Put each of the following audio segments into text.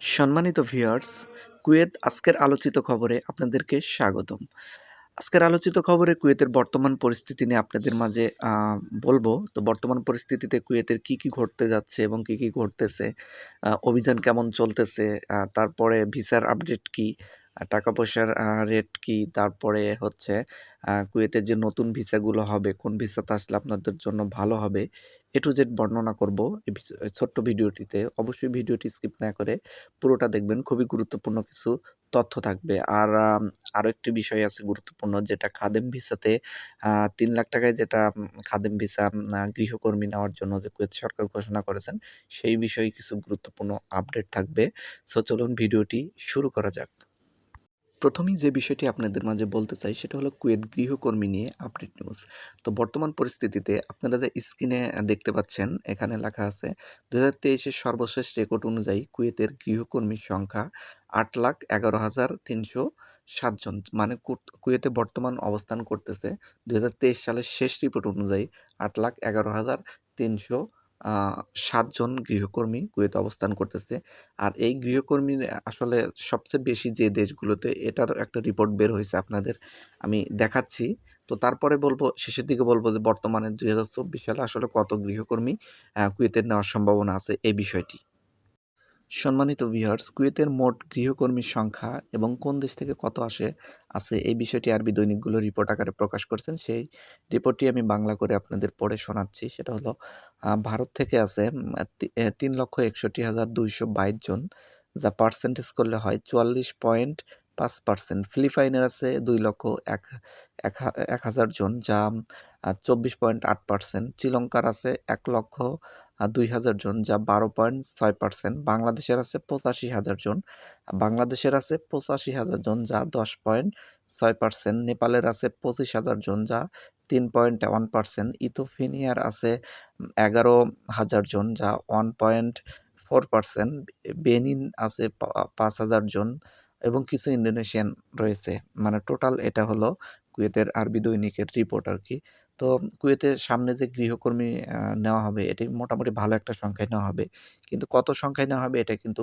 সম্মানিত viewers, Kuwait আজকের আলোচিত খবরে আপনাদেরকে স্বাগতম। আজকের আলোচিত খবরে কুয়েতের বর্তমান পরিস্থিতি নিয়ে আপনাদের মাঝে বলব। তো বর্তমান পরিস্থিতিতে কুয়েতের কি কি ঘটতে যাচ্ছে এবং কি কি ঘটতেছে? অভিযান কেমন চলতেছে? তারপরে ভিসার আপডেট কি? টাকা পয়সার রেট কি? তারপরে হচ্ছে কুয়েতের যে নতুন ভিসাগুলো হবে, কোন ভিসাতে আসলে আপনাদের জন্য ভালো হবে, এ টু জেড বর্ণনা করব ছোট্ট ভিডিওটিতে। অবশ্যই ভিডিওটি স্কিপ না করে পুরোটা দেখবেন, খুবই গুরুত্বপূর্ণ কিছু তথ্য থাকবে। আর আরও একটি বিষয় আছে গুরুত্বপূর্ণ, যেটা খাদেম ভিসাতে তিন লাখ টাকায় যেটা খাদেম ভিসা গৃহকর্মী নেওয়ার জন্য যে কুয়েত সরকার ঘোষণা করেছেন, সেই বিষয়ে কিছু গুরুত্বপূর্ণ আপডেট থাকবে। সো চলুন ভিডিওটি শুরু করা যাক। প্রথমেই যে বিষয়টি আপনাদের মাঝে বলতে চাই, সেটা হলো কুয়েত গৃহকর্মী নিয়ে আপডেট নিউজ তো বর্তমান পরিস্থিতিতে আপনারা যে স্ক্রিনে দেখতে পাচ্ছেন, এখানে লেখা আছে দু হাজার সর্বশেষ রেকর্ড অনুযায়ী কুয়েতের গৃহকর্মীর সংখ্যা আট লাখ এগারো হাজার তিনশো সাতজন মানে কুয়েতে বর্তমান অবস্থান করতেছে দু হাজার তেইশ সালের শেষ রিপোর্ট অনুযায়ী আট লাখ এগারো হাজার তিনশো সাতজন গৃহকর্মী কুয়েতে অবস্থান করতেছে। আর এই গৃহকর্মীর আসলে সবচেয়ে বেশি যে দেশগুলোতে এটার একটা রিপোর্ট বের হয়েছে আপনাদের, আমি দেখাচ্ছি। তো তারপরে বলব, শেষের দিকে বলব যে বর্তমানে দুই হাজার চব্বিশ সালে আসলে কত গৃহকর্মী কুয়েতে নেওয়ার সম্ভাবনা আছে এই বিষয়টি। সম্মানিত ভিউয়ার্স কুয়েতের মোট গৃহকর্মীর সংখ্যা এবং কোন দেশ থেকে কত আসে, আছে এই বিষয়টি আরবি দৈনিকগুলো রিপোর্ট আকারে প্রকাশ করছেন। সেই রিপোর্টটি আমি বাংলা করে আপনাদের পড়ে শোনাচ্ছি। সেটা হলো ভারত থেকে আছে তিন লক্ষ একষট্টি হাজার দুইশো বাইশ জন, যা পার্সেন্টেজ করলে হয় চুয়াল্লিশ পয়েন্ট পাঁচ পার্সেন্ট। ফিলিপাইনের আছে দুই লক্ষ এক এক হাজার জন, যা চব্বিশ পয়েন্ট আট পার্সেন্ট। শ্রীলঙ্কার আছে এক লক্ষ দুই হাজার জন, যা বারো পয়েন্ট ছয় পার্সেন্ট। বাংলাদেশের আছে পঁচাশি হাজার জন। বাংলাদেশের আছে পঁচাশি হাজার জন, যা দশ পয়েন্ট ছয় পার্সেন্ট। নেপালের আছে পঁচিশ হাজার জন, যা তিন পয়েন্ট ওয়ান পার্সেন্ট। ইথোফিনিয়ার আছে এগারো হাজার জন, যা one point four percent. Benin আছে পাঁচ হাজার জন এবং কিছু ইন্দোনেশিয়ান রয়েছে। মানে টোটাল এটা হলো কুয়েতের আরবি দৈনিকের রিপোর্ট আর কি তো কুয়েতের সামনে যে গৃহকর্মী নেওয়া হবে, এটি মোটামুটি ভালো একটা সংখ্যায় নেওয়া হবে। কিন্তু কত সংখ্যায় নেওয়া হবে, এটা কিন্তু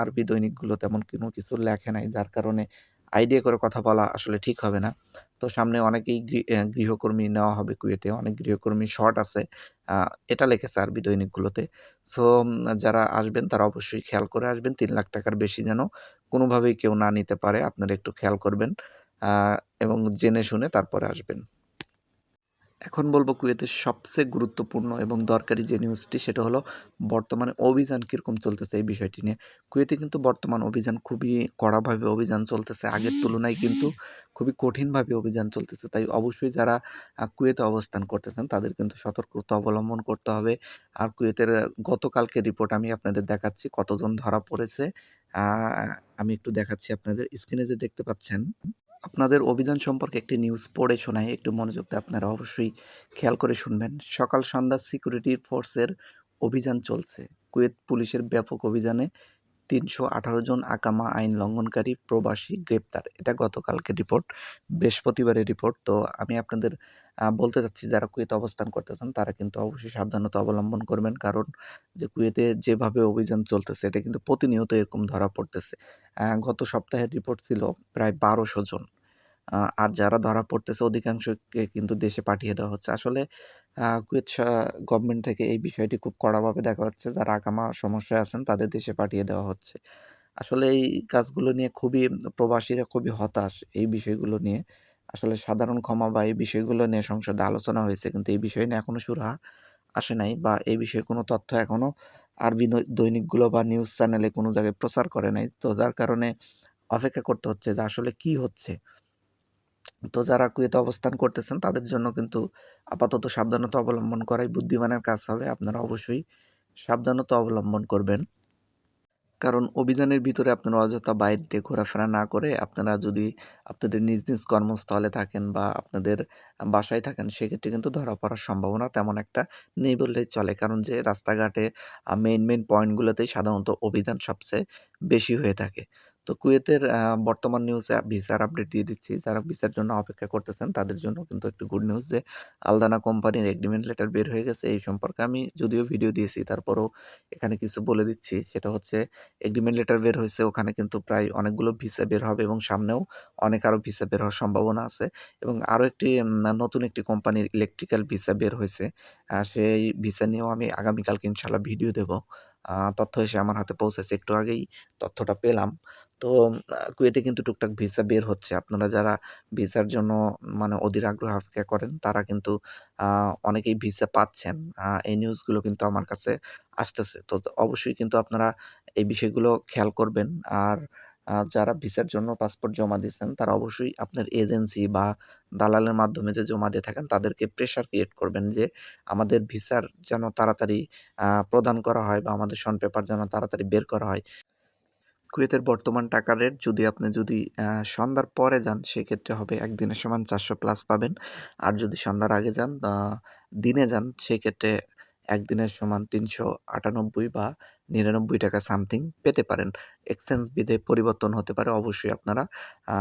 আরবি দৈনিকগুলো তেমন কোনো কিছু লেখে নাই, যার কারণে আইডিয়া করে কথা বলা আসলে ঠিক হবে না। তো সামনে অনেকেই গৃহকর্মী নেওয়া হবে কুয়েতে, অনেক গৃহকর্মী শর্ট আছে এটা লেখেছে আরবি দৈনিকগুলোতে। সো যারা আসবেন তারা অবশ্যই খেয়াল করে আসবেন, তিন লাখ টাকার বেশি যেন কোনোভাবেই কেউ না নিতে পারে, আপনারা একটু খেয়াল করবেন। এবং জেনে শুনে তারপরে আসবেন। এখন বলব কুয়েতের সবচেয়ে গুরুত্বপূর্ণ এবং দরকারি যে নিউজটি সেটা হলো বর্তমানে অভিযান কীরকম চলতেছে এই বিষয়টি নিয়ে। কুয়েতে কিন্তু বর্তমান অভিযান খুবই কড়াভাবে অভিযান চলতেছে, আগের তুলনায় কিন্তু খুবই কঠিনভাবে অভিযান চলতেছে। তাই অবশ্যই যারা কুয়েতে অবস্থান করতেছেন, তাদের কিন্তু সতর্কতা অবলম্বন করতে হবে। আর কুয়েতের গতকালকে রিপোর্ট আমি আপনাদের দেখাচ্ছি, কতজন ধরা পড়েছে। আমি একটু দেখাচ্ছি আপনাদের। স্ক্রিনে যে দেখতে পাচ্ছেন আপনাদের অভিযান সম্পর্কে একটি নিউজ পড়ে শোনাই, একটু মনোযোগ দিয়ে আপনারা অবশ্যই খেয়াল করে শুনবেন। সকাল সন্ধ্যা সিকিউরিটি ফোর্সের অভিযান চলছে। কুয়েত পুলিশের ব্যাপক অভিযানে তিনশো আঠারো জন আকামা আইন লঙ্ঘনকারী প্রবাসী গ্রেপ্তার। এটা গতকালকে রিপোর্ট, বৃহস্পতিবারের রিপোর্ট। তো আমি আপনাদের বলতে চাচ্ছি, যারা কুয়েতে অবস্থান করতে চান, তারা কিন্তু অবশ্যই সাবধানতা অবলম্বন করবেন। কারণ যে কুয়েতে যেভাবে অভিযান চলতেছে, এটা কিন্তু প্রতিনিয়ত এরকম ধরা পড়তেছে। গত সপ্তাহের রিপোর্ট ছিল প্রায় বারোশো জন। আর যারা ধরা পড়তেছে অধিকাংশকে কিন্তু দেশে পাঠিয়ে দেওয়া হচ্ছে। আসলে কুয়েত গভর্নমেন্ট থেকে এই বিষয়টি খুব কড়াভাবে দেখা হচ্ছে। যারা আকামা সমস্যায় আছেন, তাদের দেশে পাঠিয়ে দেওয়া হচ্ছে। আসলে এই কাজগুলো নিয়ে খুবই প্রবাসীরা খুবই হতাশ এই বিষয়গুলো নিয়ে। আসলে সাধারণ ক্ষমা বা এই বিষয়গুলো নিয়ে সংসদে আলোচনা হয়েছে, কিন্তু এই বিষয় নিয়ে এখনও সুরাহা আসে নাই বা এই বিষয়ে কোনো তথ্য এখনও আরবি দৈনিকগুলো বা নিউজ চ্যানেলে কোনো জায়গায় প্রচার করে নাই। তো যার কারণে অপেক্ষা করতে হচ্ছে যে আসলে কি হচ্ছে? তো যারা কুয়েতে অবস্থান করতেছেন, তাদের জন্য কিন্তু আপাতত সাবধানতা অবলম্বন করাই বুদ্ধিমানের কাজ হবে। আপনারা অবশ্যই সাবধানতা অবলম্বন করবেন। কারণ অভিযানের ভিতরে আপনারা অযথা বাইরে দিয়ে ঘোরাফেরা না করে আপনারা যদি আপনাদের নিজ নিজ কর্মস্থলে থাকেন বা আপনাদের বাসায় থাকেন, সেক্ষেত্রে কিন্তু ধরা পড়ার সম্ভাবনা তেমন একটা নেই বললেই চলে। কারণ যে রাস্তাঘাটে মেইন মেইন পয়েন্টগুলোতেই সাধারণত অভিযান সবচেয়ে বেশি হয়ে থাকে। তো কুয়েতের বর্তমান নিউজ ভিসার আপডেট দিয়ে দিচ্ছি। যারা ভিসার জন্য অপেক্ষা করতেছেন, তাদের জন্য কিন্তু একটু গুড নিউজ যে, আলদানা কোম্পানির এগ্রিমেন্ট লেটার বের হয়ে গেছে। এই সম্পর্কে আমি যদিও ভিডিও দিয়েছি, তারপরও এখানে কিছু বলে দিচ্ছি। সেটা হচ্ছে এগ্রিমেন্ট লেটার বের হয়েছে, ওখানে কিন্তু প্রায় অনেকগুলো ভিসা বের হবে এবং সামনেও অনেক আরও ভিসা বের হওয়ার সম্ভাবনা আছে এবং আরও একটি নতুন একটি কোম্পানির ইলেকট্রিক্যাল ভিসা বের হয়েছে সেই ভিসা নিয়েও আমি আগামীকালকে ইনশাআল্লাহ ভিডিও দেব। তথ্য এসে আমার হাতে পৌঁছেছে। একটু আগেই তথ্যটা পেলাম। তো কুয়েতে কিন্তু টুকটাক ভিসা বের হচ্ছে। আপনারা যারা ভিসার জন্য মানে অধীর আগ্রহ অপেক্ষা করেন, তারা কিন্তু অনেকেই ভিসা পাচ্ছেন। এই নিউজগুলো কিন্তু আমার কাছে আসতেছে। তো অবশ্যই কিন্তু আপনারা এই বিষয়গুলো খেয়াল করবেন। আর যারা ভিসার জন্য পাসপোর্ট জমা দিচ্ছেন তারা অবশ্যই আপনার এজেন্সি বা দালালের মাধ্যমে যে জমা দিয়ে থাকেন, তাদেরকে প্রেশার ক্রিয়েট করবেন যে আমাদের ভিসার যেন তাড়াতাড়ি প্রদান করা হয় বা আমাদের সন পেপার যেন তাড়াতাড়ি বের করা হয়। কুয়েতের বর্তমান টাকার রেট যদি আপনি যদি সন্ধ্যার পরে যান, সেক্ষেত্রে হবে একদিনের সমান ৪০০ প্লাস পাবেন। আর যদি সন্ধ্যার আগে যান দিনে যান, সেক্ষেত্রে একদিনের সমান ৩৯৮ বা ৳৯৯ সামথিং পেতে পারেন। এক্সচেঞ্জ বিধে পরিবর্তন হতে পারে। অবশ্যই আপনারা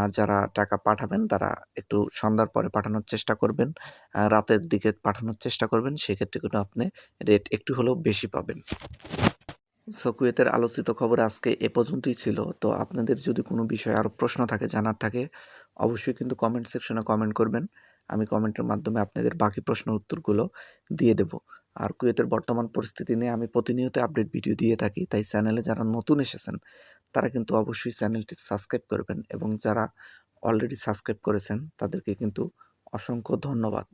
যারা টাকা পাঠাবেন তারা একটু সন্ধ্যার পরে পাঠানোর চেষ্টা করবেন। রাতের দিকে পাঠানোর চেষ্টা করবেন। সেক্ষেত্রে কিন্তু আপনি রেট একটু হলেও বেশি পাবেন। সো কুয়েতের আলোচিত খবর আজকে এ পর্যন্তই ছিল। তো আপনাদের যদি কোনো বিষয়ে আরও প্রশ্ন থাকে, জানার থাকে অবশ্যই কিন্তু কমেন্ট সেকশনে কমেন্ট করবেন। আমি কমেন্টের মাধ্যমে আপনাদের বাকি প্রশ্নের উত্তরগুলো দিয়ে দেব। আর কুয়েতের বর্তমান পরিস্থিতি নিয়ে আমি প্রতিনিয়ত আপডেট ভিডিও দিয়ে থাকি। তাই চ্যানেলে যারা নতুন এসেছেন, তারা কিন্তু অবশ্যই চ্যানেলটি সাবস্ক্রাইব করবেন এবং যারা অলরেডি সাবস্ক্রাইব করেছেন, তাদেরকে কিন্তু অসংখ্য ধন্যবাদ।